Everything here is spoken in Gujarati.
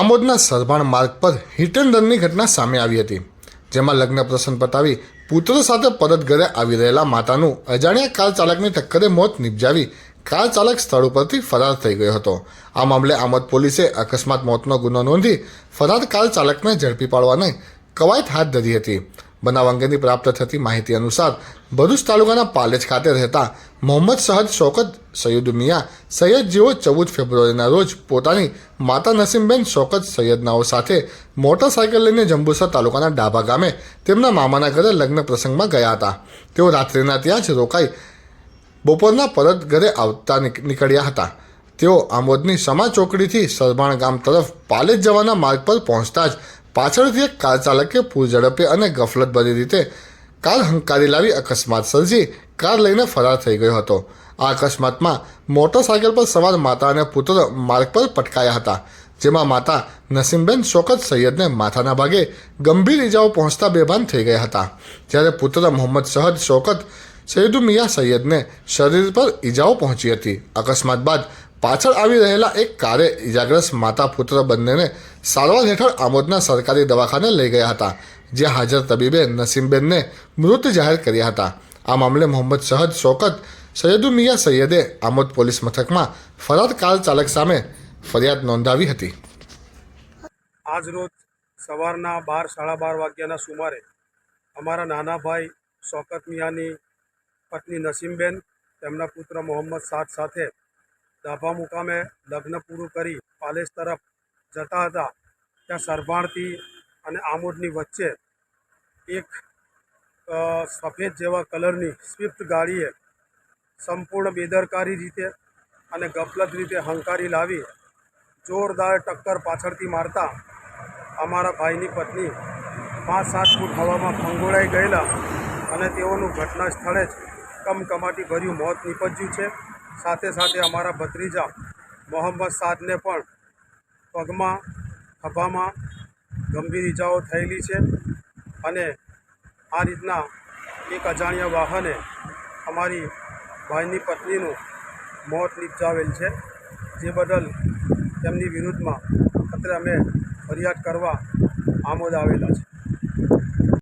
આમોદના સરભાણ માર્ગ પર હિટ એન્ડ ઘટના સામે આવી હતી, જેમાં લગ્ન પ્રસંગ પતાવી પુત્ર સાથે પરત ઘરે આવી રહેલા માતાનું અજાણ્યા કાર ચાલકની ટક્કરે મોત નિપજાવી કાર ચાલક સ્થળ ઉપરથી ફરાર થઈ ગયો હતો. આ મામલે આમોદ પોલીસે અકસ્માત મોતનો ગુનો નોંધી ફરાર કાર ચાલકને ઝડપી પાડવાની કવાયત હાથ ધરી હતી. બનાવ અંગેની પ્રાપ્ત થતી માહિતી અનુસાર, ભરૂચ તાલુકાના પાલેજ ખાતે રહેતા મોહમ્મદ સહદ શોકત સૈયદ મિયા સૈયદ જેઓ ચૌદ ફેબ્રુઆરીના રોજ પોતાની માતા નસીમબેન શોકત સૈયદનાઓ સાથે મોટરસાયકલ લઈને જંબુસર તાલુકાના ડાભા ગામે તેમના મામાના ઘરે લગ્ન પ્રસંગમાં ગયા હતા. તેઓ રાત્રિના ત્યાં જ રોકાઈ બપોરના પરત ઘરે આવતા નીકળ્યા હતા. તેઓ આમોદની સમા ચોકડીથી સરભાણ ગામ તરફ પાલેજ જવાના માર્ગ પર પહોંચતા જ પાછળથી એક કાર ચાલકે પૂર ઝડપે અને ગફલતભરી રીતે કાર હંકારી લાવી અકસ્માત સર્જી કાર લઈને ફરાર થઈ ગયો હતો. આ અકસ્માતમાં મોટરસાયકલ પર સવાર માતા અને પુત્ર માર્ગ પર પટકાયા હતા, જેમાં માતા નસીમબેન શોકત સૈયદને માથાના ભાગે ગંભીર ઇજાઓ પહોંચતા બેભાન થઈ ગયા હતા. જ્યારે પુત્ર મોહમ્મદ શહદ શોકત સૈદુમિયા સૈયદને શરીર પર ઈજાઓ પહોંચી હતી. અકસ્માત બાદ પાછળ આવી રહેલા એક કારે ઇજાગ્રસ્ત માતા પુત્ર બંનેને સારવાર હેઠળ આમોદના સરકારી દવાખાને લઈ ગયા હતા, જ્યાં હાજર તબીબે નસીમબેનને મૃત જાહેર કર્યા હતા. આ મામલે મોહમ્મદ શહદ શોકત, સૈયદુ મિયા સૈયદે આમોદ પોલીસ મથકમાં ફરાર કાર ચાલક સામે ફરિયાદ નોંધાવી હતી. આજ રોજ સવારના બાર, સાડા બાર વાગ્યાના સુમારે અમારા નાના ભાઈ શોકત મિયાની પત્ની નસીમબેન, તેમના પુત્ર મોહમ્મદ સાદ સાથે ડાભા મુકામે લગ્ન પૂરું કરી પાલેસ તરફ જતા હતા. ત્યાં સરભાણથી અને આમોદની વચ્ચે એક સફેદ જેવા કલરની સ્વિફ્ટ ગાડીએ સંપૂર્ણ બેદરકારી રીતે અને ગફલત રીતે હંકારી લાવી જોરદાર ટક્કર પાછળથી મારતા અમારા ભાઈની પત્ની પાંચ સાત ફૂટ હવામાં ફંગોળાઈ ગયેલા અને તેઓનું ઘટના સ્થળે જ કમકમાટી ભર્યું મોત નીપજ્યું છે. સાથે સાથે અમારા ભત્રીજા મોહમ્મદ સાદને પણ પગમાં, ખભામાં ગંભીર ઈજાઓ થયેલી છે અને આ રીતના એક અજાણ્યા વાહને અમારી ભાઈની પત્નીનું મોત નિપજાવેલ છે. જે બદલ તેમની વિરુદ્ધમાં અત્રે અમે ફરિયાદ કરવા આમોદ આવેલા છે.